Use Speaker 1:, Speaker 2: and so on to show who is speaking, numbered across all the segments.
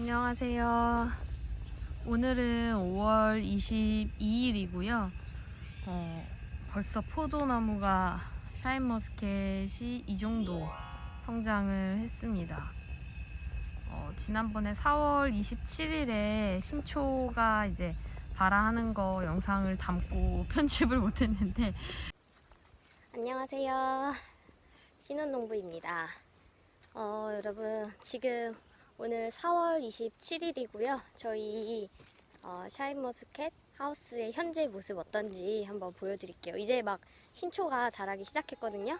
Speaker 1: 안녕하세요. 오늘은 5월 22일이고요. 어, 벌써 포도나무가 샤인머스켓이 이 정도 성장을 했습니다. 어, 지난번에 4월 27일에 신초가 이제 발화하는 거 영상을 담고 편집을 못했는데
Speaker 2: 안녕하세요. 신혼농부입니다. 어, 여러분, 지금 오늘 4월 27일이고요. 저희 어, 샤인머스켓 하우스의 현재 모습 어떤지 한번 보여드릴게요. 이제 막 신초가 자라기 시작했거든요.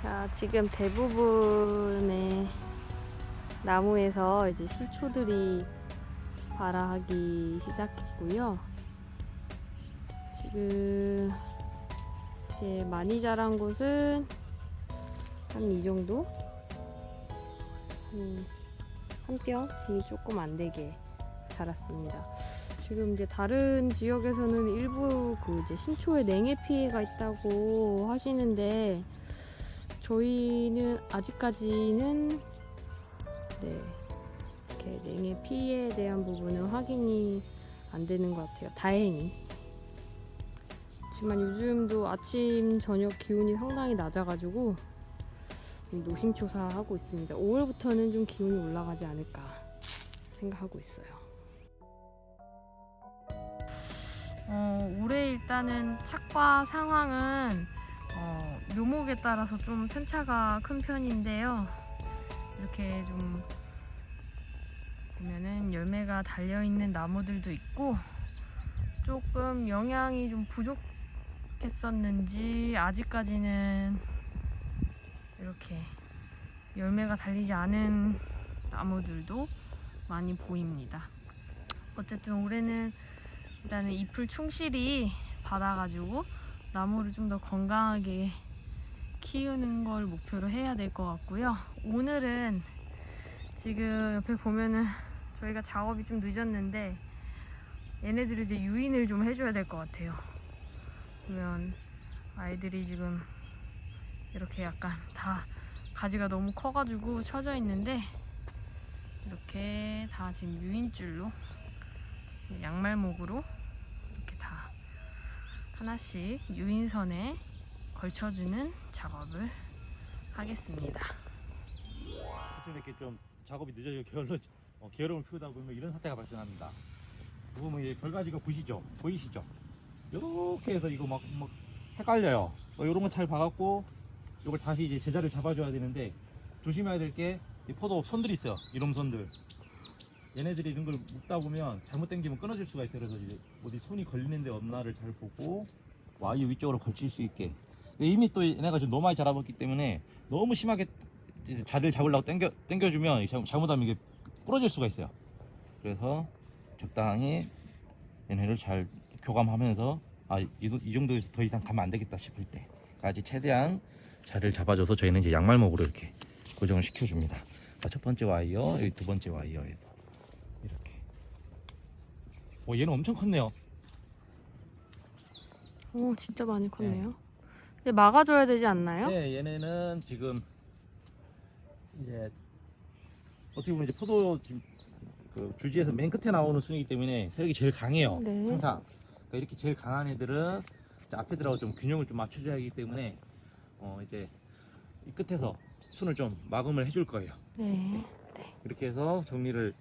Speaker 1: 자, 지금 대부분의 나무에서 이제 실초들이 발화하기 시작했고요. 지금 이제 많이 자란 곳은 한 이 정도? 한, 한 뼘이 조금 안 되게 자랐습니다. 지금 이제 다른 지역에서는 일부 그 이제 신초에 냉해 피해가 있다고 하시는데 저희는 아직까지는 네 이렇게 냉해 피해에 대한 부분은 확인이 안 되는 것 같아요. 다행히. 하지만 요즘도 아침 저녁 기온이 상당히 낮아가지고 노심초사하고 있습니다. 5월부터는 좀 기온이 올라가지 않을까 생각하고 있어요. 어, 올해 일단은 착과 상황은 어, 묘목에 따라서 좀 편차가 큰 편인데요. 이렇게 좀 보면은 열매가 달려 있는 나무들도 있고 조금 영양이 좀 부족했었는지 아직까지는 이렇게 열매가 달리지 않은 나무들도 많이 보입니다. 어쨌든 올해는 일단은 잎을 충실히 받아가지고 나무를 좀 더 건강하게 키우는 걸 목표로 해야 될 것 같고요. 오늘은 지금 옆에 보면은 저희가 작업이 좀 늦었는데 얘네들이 이제 유인을 좀 해줘야 될 것 같아요. 보면 아이들이 지금 이렇게 약간 다 가지가 너무 커가지고 처져 있는데 이렇게 다 지금 유인줄로 양말목으로 이렇게 다 하나씩 유인선에 걸쳐주는 작업을 하겠습니다.
Speaker 3: 좀 이렇게 좀 작업이 늦어지고 게을러 어, 게으름을 피우다 보면 이런 사태가 발생합니다. 보면 이제 결과지가 보이시죠? 보이시죠? 이렇게 해서 이거 막, 막 헷갈려요. 이런 건 잘 봐갖고 이걸 다시 이제 제자를 잡아줘야 되는데 조심해야 될 게 포도 선들이 있어요. 이놈 선들. 얘네들이 이런 걸 묶다 보면 잘못 당기면 끊어질 수가 있어요. 그래서 이제 어디 손이 걸리는 데 없나를 잘 보고 와이어 위쪽으로 걸칠 수 있게. 이미 또 얘네가 지금 너무 많이 자라봤기 때문에 너무 심하게 자리를 잡으려고 당겨, 당겨주면 잘- 잘못하면 이게 부러질 수가 있어요. 그래서 적당히 얘네를 잘 교감하면서 아, 이, 이 정도에서 더 이상 가면 안 되겠다 싶을 때까지 최대한 자리를 잡아줘서 저희는 이제 양말목으로 이렇게 고정을 시켜줍니다. 자, 첫 번째 와이어, 여기 두 번째 와이어에서 이렇게. 오, 얘는 엄청 컸네요.
Speaker 1: 오, 진짜 많이 컸네요. 근데 막아줘야 되지 않나요?
Speaker 3: 네, 얘네는 지금 이제 어떻게 보면 이제 포도 주- 그 주지에서 맨 끝에 나오는 순이기 때문에 세력이 제일 강해요.
Speaker 1: 네.
Speaker 3: 항상. 그러니까 이렇게 제일 강한 애들은 이제 앞에 들하고 좀 균형을 좀 맞춰줘야 하기 때문에 어 이제 이 끝에서 순을 좀 마감을 해줄 거예요.
Speaker 1: 네.
Speaker 3: 이렇게 해서 정리를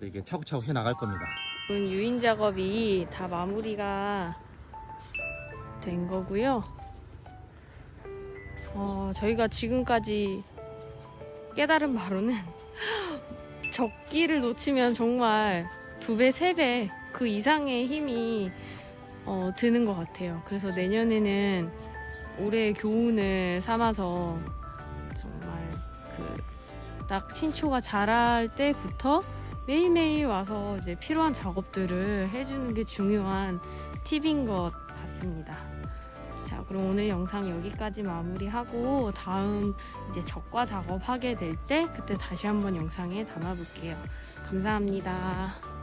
Speaker 3: 이렇게 차곡차곡 해 나갈 겁니다.
Speaker 1: 지금 유인 작업이 다 마무리가 된 거고요. 어, 저희가 지금까지 깨달은 바로는 적기를 놓치면 정말 두 배, 세 배 그 이상의 힘이 어, 드는 것 같아요. 그래서 내년에는 올해의 교훈을 삼아서 정말 그 딱 신초가 자랄 때부터 매일매일 와서 이제 필요한 작업들을 해주는 게 중요한 팁인 것 같습니다. 자, 그럼 오늘 영상 여기까지 마무리하고 다음 이제 적과 작업하게 될 때 그때 다시 한번 영상에 담아볼게요. 감사합니다.